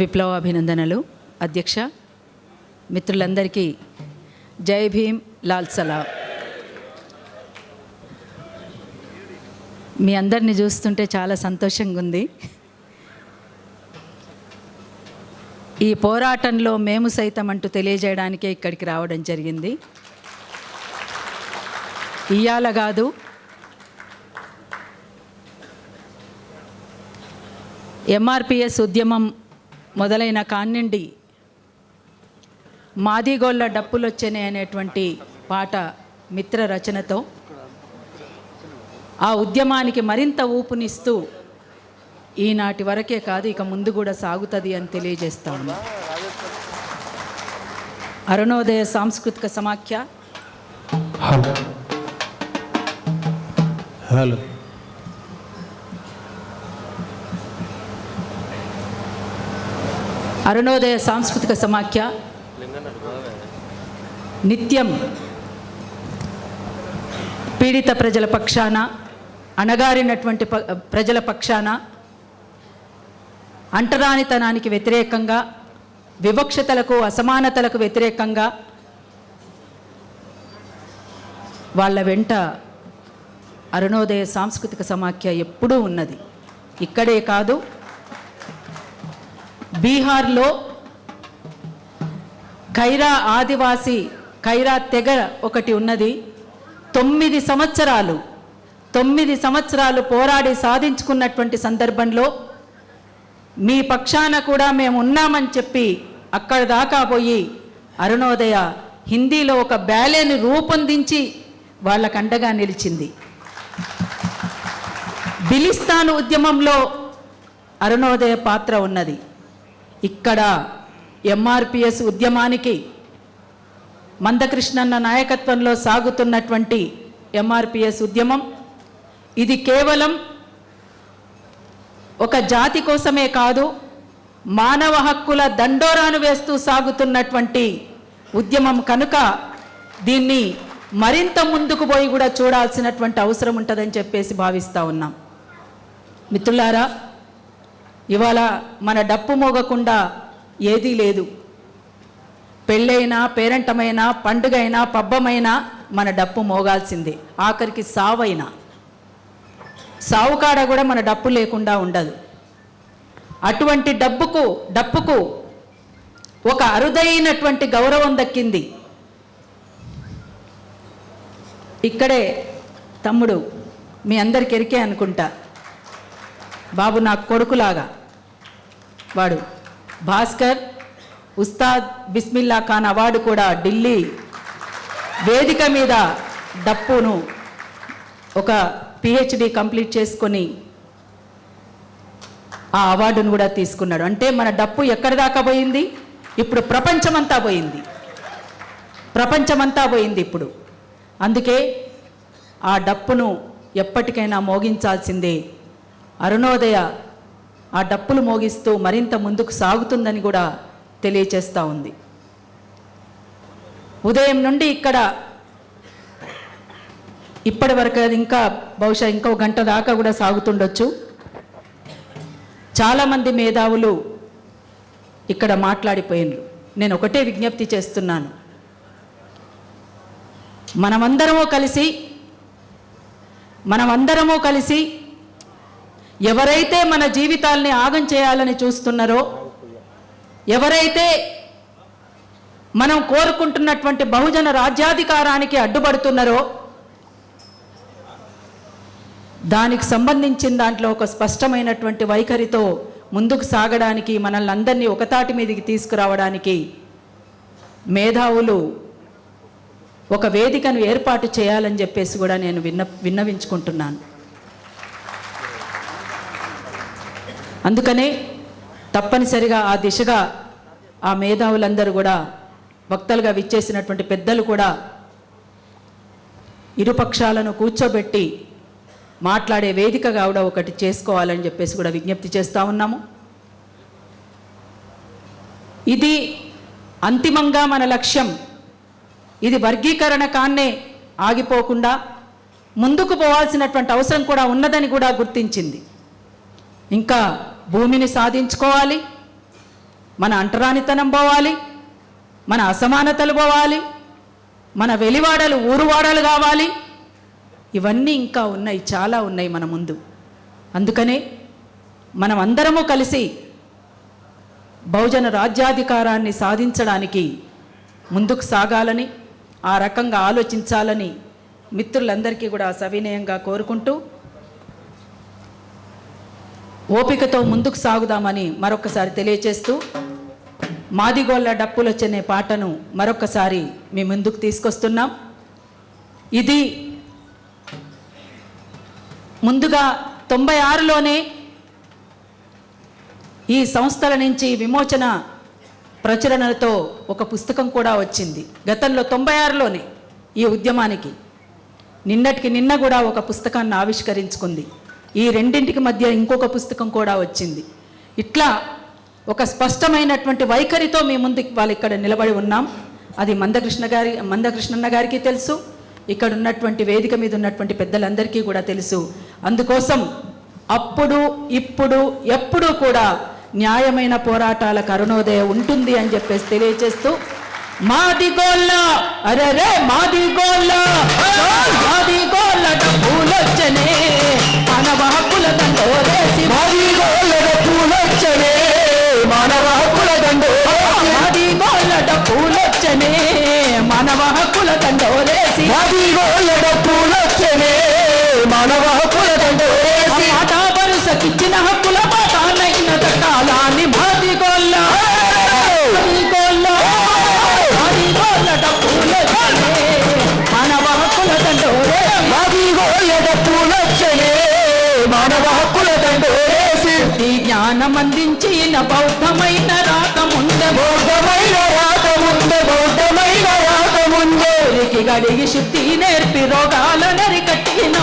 విప్లవ అభినందనలు. అధ్యక్ష మిత్రులందరికీ జై భీమ్ లాల్ సలా. మీ అందరిని చూస్తుంటే చాలా సంతోషంగా ఉంది ఈ పోరాటంలో మేము సైతం అంటూ తెలియజేయడానికే ఇక్కడికి రావడం జరిగింది. ఇయ్యాల కాదు ఎంఆర్పిఎస్ ఉద్యమం మొదలైన కాన్నిండి మాదిగోళ్ళ డప్పులొచ్చనే అనేటువంటి పాట మిత్ర రచనతో ఆ ఉద్యమానికి మరింత ఊపునిస్తూ ఈనాటి వరకే కాదు ఇక ముందు కూడా సాగుతుంది అని తెలియజేస్తాను అరుణోదయ సాంస్కృతిక సమాఖ్య. హలో. అరుణోదయ సాంస్కృతిక సమాఖ్య. నిత్యం పీడిత ప్రజల పక్షాన అణగారినటువంటి ప- ప్రజల పక్షాన అంటరానితనానికి వ్యతిరేకంగా వివక్షతలకు అసమానతలకు వ్యతిరేకంగా వాళ్ళ వెంట అరుణోదయ సాంస్కృతిక సమాఖ్య ఎప్పుడూ ఉన్నది. ఇక్కడే కాదు బీహార్లో ఖైరా ఆదివాసి ఖైరా తెగ ఒకటి ఉన్నది. తొమ్మిది సంవత్సరాలు తొమ్మిది సంవత్సరాలు పోరాడి సాధించుకున్నటువంటి సందర్భంలో మీ పక్షాన కూడా మేము ఉన్నామని చెప్పి అక్కడ దాకా పోయి అరుణోదయ హిందీలో ఒక బ్యాలేని రూపొందించి వాళ్ళకు అండగా నిలిచింది. బిలిస్తాన్ ఉద్యమంలో అరుణోదయ పాత్ర ఉన్నది. ఇక్కడ ఎంఆర్పిఎస్ ఉద్యమానికి మందకృష్ణన్న నాయకత్వంలో సాగుతున్నటువంటి ఎంఆర్పిఎస్ ఉద్యమం ఇది కేవలం ఒక జాతి కోసమే కాదు మానవ హక్కుల దండోరాను వేస్తూ సాగుతున్నటువంటి ఉద్యమం కనుక దీన్ని మరింత ముందుకు పోయి కూడా చూడాల్సినటువంటి అవసరం ఉంటుందని చెప్పేసి భావిస్తూ ఉన్నాం. మిత్రులారా ఇవాళ మన డప్పు మోగకుండా ఏదీ లేదు. పెళ్ళైనా పేరంటమైనా పండుగైనా పబ్బమైనా మన డప్పు మోగాల్సిందే. ఆఖరికి సావైనా. సావుకాడ కూడా మన డప్పు లేకుండా ఉండదు. అటువంటి డబ్బుకు డప్పుకు ఒక అరుదైనటువంటి గౌరవం దక్కింది. ఇక్కడే తమ్ముడు మీ అందరికి ఎరికే అనుకుంటా. బాబు నా కొడుకులాగా. వాడు భాస్కర్ ఉస్తాద్ బిస్మిల్లా ఖాన్ అవార్డు కూడా ఢిల్లీ వేదిక మీద డప్పును ఒక పిహెచ్డి కంప్లీట్ చేసుకొని ఆ అవార్డును కూడా తీసుకున్నాడు. అంటే మన డప్పు ఎక్కడి దాకా పోయింది? ఇప్పుడు ప్రపంచమంతా పోయింది. ప్రపంచమంతా పోయింది ఇప్పుడు. అందుకే ఆ డప్పును ఎప్పటికైనా మోగించాల్సిందే అరుణోదయ ఆ డప్పులు మోగిస్తూ మరింత ముందుకు సాగుతుందని కూడా తెలియచేస్తూ ఉంది. ఉదయం నుండి ఇక్కడ ఇప్పటి వరకు అది ఇంకా బహుశా ఇంకో గంట దాకా కూడా సాగుతుండొచ్చు. చాలామంది మేధావులు ఇక్కడ మాట్లాడిపోయినరు. నేను ఒకటే విజ్ఞప్తి చేస్తున్నాను. మనమందరము కలిసి మనమందరము కలిసి ఎవరైతే మన జీవితాల్ని ఆగం చేయాలని చూస్తున్నారో ఎవరైతే మనం కోరుకుంటున్నటువంటి బహుజన రాజ్యాధికారానికి అడ్డుపడుతున్నారో దానికి సంబంధించిన దాంట్లో ఒక స్పష్టమైనటువంటి వైఖరితో ముందుకు సాగడానికి మనల్ని అందరినీ ఒకతాటి మీదకి తీసుకురావడానికి మేధావులు ఒక వేదికను ఏర్పాటు చేయాలని చెప్పేసి కూడా నేను విన్న విన్నవించుకుంటున్నాను. అందుకనే తప్పనిసరిగా ఆ దిశగా ఆ మేధావులందరూ కూడా వక్తలుగా విచ్చేసినటువంటి పెద్దలు కూడా ఇరుపక్షాలను కూర్చోబెట్టి మాట్లాడే వేదికగా కూడా ఒకటి చేసుకోవాలని చెప్పేసి కూడా విజ్ఞప్తి చేస్తూ ఉన్నాము. ఇది అంతిమంగా మన లక్ష్యం. ఇది వర్గీకరణ కాన్నే ఆగిపోకుండా ముందుకు పోవాల్సినటువంటి అవసరం కూడా ఉన్నదని కూడా గుర్తించింది. ఇంకా భూమిని సాధించుకోవాలి మన అంటరానితనం పోవాలి మన అసమానతలు పోవాలి మన వెలివాడలు ఊరువాడలు కావాలి. ఇవన్నీ ఇంకా ఉన్నాయి చాలా ఉన్నాయి మన ముందు. అందుకనే మనం అందరము కలిసి బహుజన రాజ్యాధికారాన్ని సాధించడానికి ముందుకు సాగాలని ఆ రకంగా ఆలోచించాలని మిత్రులందరికీ కూడా సవినయంగా కోరుకుంటూ ఓపికతో ముందుకు సాగుదామని మరొకసారి తెలియచేస్తూ మాదిగోళ్ళ డప్పులొచ్చనే పాటను మరొకసారి మీ ముందుకు తీసుకొస్తున్నాం. ఇది ముందుగా తొంభై ఆరులోనే ఈ సంస్థల నుంచి విమోచన ప్రచురణలతో ఒక పుస్తకం కూడా వచ్చింది. గతంలో తొంభై ఆరులోనే ఈ ఉద్యమానికి. నిన్నటికి నిన్న కూడా ఒక పుస్తకాన్ని ఆవిష్కరించుకుంది. ఈ రెండింటికి మధ్య ఇంకొక పుస్తకం కూడా వచ్చింది. ఇట్లా ఒక స్పష్టమైనటువంటి వైఖరితో మీ ముందు వాళ్ళు ఇక్కడ నిలబడి ఉన్నాం. అది మందకృష్ణ గారి మందకృష్ణన్న గారికి తెలుసు. ఇక్కడ ఉన్నటువంటి వేదిక మీద ఉన్నటువంటి పెద్దలందరికీ కూడా తెలుసు. అందుకోసం అప్పుడు ఇప్పుడు ఎప్పుడూ కూడా న్యాయమైన పోరాటాల కరుణోదయం ఉంటుంది అని చెప్పేసి తెలియచేస్తూ మాది గోళ్ళ అరే రే మాది గోళ్ళ మాది గోళ్ళ డబ్బులొచ్చనే. మానవ హక్కుల దండోరేసి మాది గోళ్ళ పూలొచ్చనే మానవ హక్కుల దండు మాది గోళ్ళ డబ్బులొచ్చనే. మానవ హక్కుల దండోరేసి మాది గోళ్ళ పూలొచ్చనే మానవ హక్కుల దండు మాట వరుసకిచ్చిన హక్కుల కాలాన్ని మాది గోళ్ళ మాది గోళ్ళ మానవ హక్కుల దండోరేసి పూలొచ్చనే మానవ హక్కుల దండు ఈ జ్ఞానం అందించిన బౌద్ధమైన రాకముందే బౌద్ధమైన రాకముందే బౌద్ధమైన ఊరికి గడిగి శుద్ధి నేర్పి రోగాల నరికట్టిన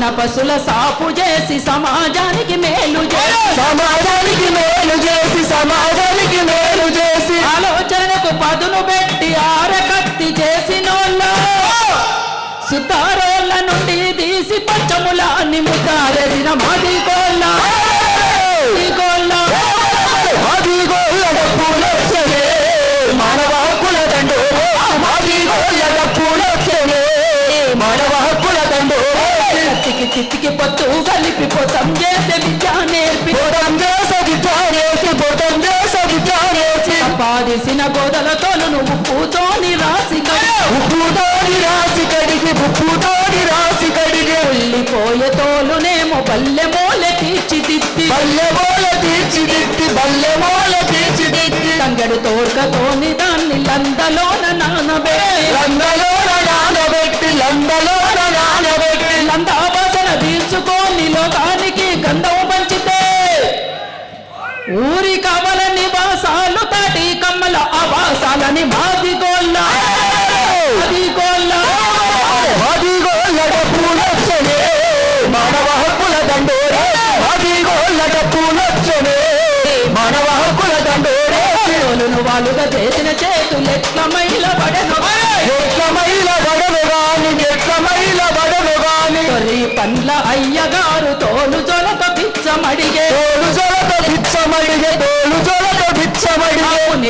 చిన్న పశుల సాపు చేసి సమాజానికి మేలు చేసి. సమాజానికి మేలు చేసి సమాజానికి మేలు చేసి. ఆలోచనకు పదును పెట్టి ఆరకత్తి చేసినోళ్ళ. సితారోళ్ళ నుండి తీసి పంచముల నిముతారేసిన మాది కోళ్ళ. తిత్తికి పొత్తు కలిపి పొతం చేసే విద్య నేర్పి బోధం చేస విద్యానేసి బోధం చేస విద్యానేసి సంపాదిసిన గోదల తోలును ఉప్పుతోని రాసి ఉప్పుతోని రాసి కడిగి ఉప్పుతోని రాసి కడిగి. వెళ్ళిపోయే తోలునేమో పల్లె మూలె తీర్చిదిద్ది. బల్లె మూల తీర్చిదిద్ది బల్లె మూల తీర్చిదిద్ది. తంగడు తోడ్కతోని దాన్ని లందలోన నానబెట్టి. లందలోన ఆవాసాలని మాది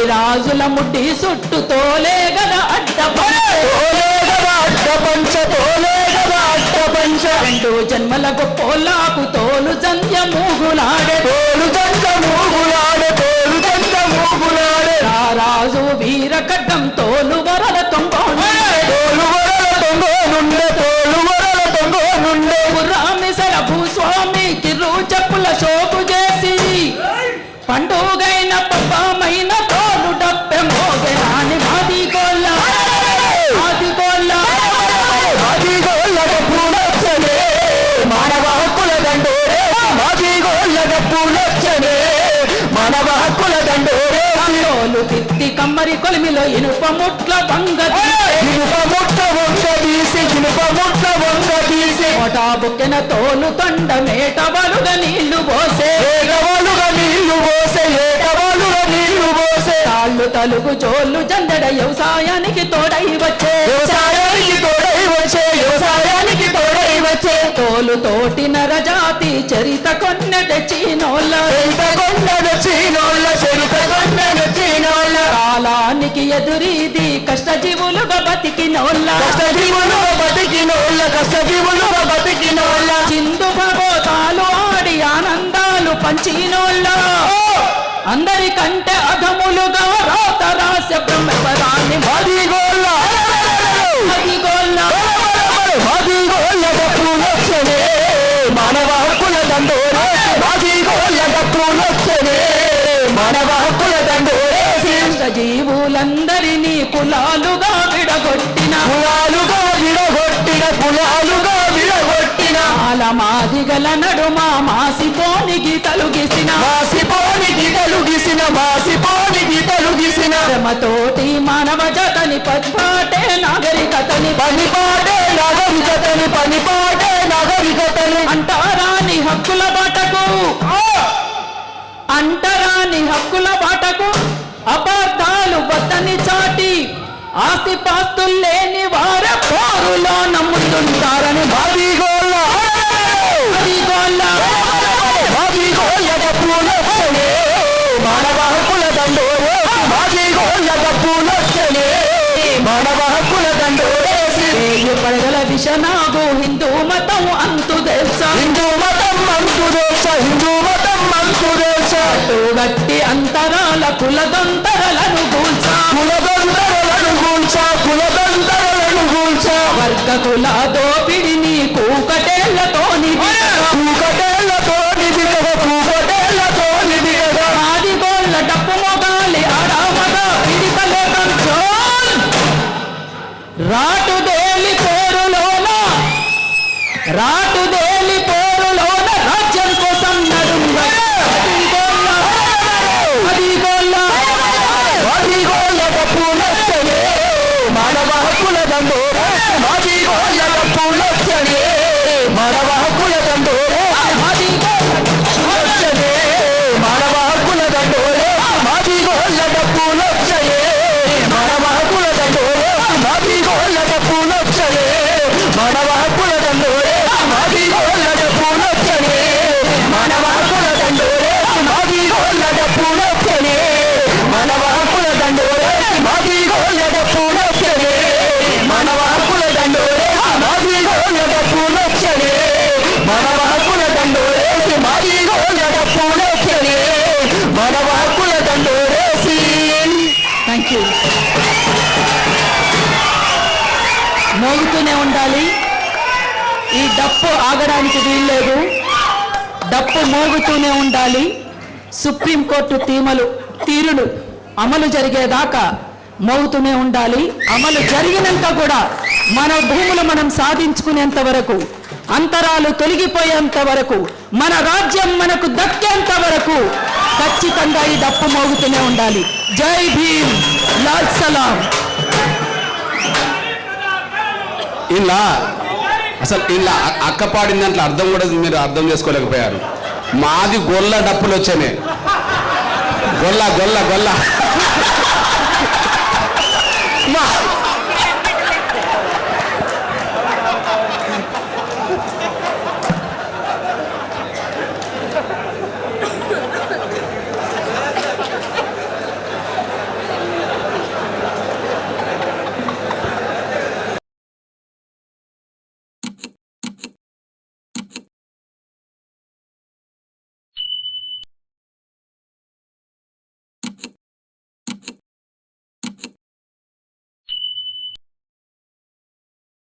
రాజుల ముట్టి చుట్టూ తోలే గల అడ్డపడే తోలే గదా అడ్డ పంచ తోలే గదా అడ్డ పంచ. రెండు జన్మల గొప్పోలాకు తోలు జంధ్య మూగులాడే. తోలు జంట మూగులాడే తోలు జంట మూగులాడే. ఆ రాజు వీర ఖడ్గం తోలు వరల తొంగోడు తోలు వరల తొంగో నుండే తోలు వరల తొంగో నుండే రామిసల భూస్వామి కిరు చెప్పుల శోకు చేసి. పండుగైన కమ్మరి కొలిమిలో ఇనుప ముట్ల బంగ ఇనుప ముట్ట వంగ తీసి ఇనుప ముట్ట వంగ తీసి. కోటా బుక్కెన తోలు తొండ మేట బలుగ నీళ్ళు పోసే. ఏకవాలుగా నీళ్ళు పోసే ఏకవాలుగా నీళ్ళు పోసే. తాళ్ళు తలుగు జోళ్ళు జందడ వ్యవసాయానికి తోడై వచ్చే. వ్యవసాయానికి తోడై వచ్చే వ్యవసాయానికి తోడై వచ్చే. తోలు తోటి నరజాతి చరిత కొన్న తెచ్చినోళ్ళ చెరిత కొండను చీనోళ్ళ చెరిత కొండను కాలానికి ఎదురీది కష్టజీవులుగా బతికినోళ్ళ. కష్టజీవులుగా బతికినోళ్ళ కష్టజీవులుగా బతికినోళ్ళ. చిందు భగోతాలు ఆడి ఆనందాలు పంచినోళ్ళ. అందరికంటే అధములుగా రాత రాస బ్రహ్మపరాన్ని మదిగోళ్ళ. మదిగోళ్ళ. మదిగోళ్ళ మానవ హక్కుల దండోరే. మదిగోళ్ళ డప్పులొచ్చనే మానవ హక్కుల దండోరేసి జీవులందరినీ కులాలుగా విడగొట్టిన. కులాలుగా విడగొట్టిన కులాలుగా విడగొట్టిన. మాదిగల నడుమ మాసిపోనికి తలుగిసిన మాసిపోనికి తలుగిసిన మాసిపోనికి తలుగిసిన శ్రమతోటి మానవ జతని పద్పాటే నాగరికతని. పనిపాటే నాగరికతని పనిపాటే నాగరికతని. అంటారాని హక్కుల బాటకు. అంటరాని హక్కుల బాటకు. అపార్థాలు వద్దని చాటి ఆస్తి పాస్తులు లేని వార పోరులో నమ్ముతుంటారని మదిగోళ్ళ భావిగోళ్ళ. మదిగోళ్ళ డప్పులొచ్చనే మానవ హక్కుల దండోరే. మదిగోళ్ళ డప్పులొచ్చనే మానవ హక్కుల వేయి పడగల విషనాగు హిందూ మతం అంతు తెలుసా? హిందూ మతం మంతు దేశ హిందూ మతం దేశ గట్టి అంతరాల కులదొంతరలను కూల్చా కులదంతరలను కూల్చా కులదంతరలను కూల్చా వర్గ కుల దోపిడిని కూకటేళ్ళతోని పూకటేళ్ళతో నిధిగద పూకటేళ్ళతో నిధిగద ఆదిగోళ్ళ డప్పు మొగాలి ఆడామగ పిడికలే కంట్రోల్ రాటు దేలి పోరులోన రాటు దేలి థ్యాంక్ మోగుతూనే ఉండాలి. ఈ డప్పు ఆగడానికి వీల్లేదు. డప్పు మోగుతూనే ఉండాలి. సుప్రీంకోర్టు తీమలు తీరులు అమలు జరిగేదాకా మోగుతూనే ఉండాలి. అమలు జరిగినంత కూడా మన భూములు మనం సాధించుకునేంత వరకు అంతరాలు తొలగిపోయేంత వరకు మన రాజ్యం మనకు దక్కేంత వరకు ఖచ్చితంగా ఈ డప్పు మోగుతూనే ఉండాలి. జై భీమ్! లాల్ సలాం. ఇలా. అసలు ఇలా అక్క పాడిన దాంట్లో అర్థం కూడా మీరు అర్థం చేసుకోలేకపోయారు. మాది గొల్ల డప్పులు వచ్చానే. గొల్ల గొల్ల గొల్ల. మా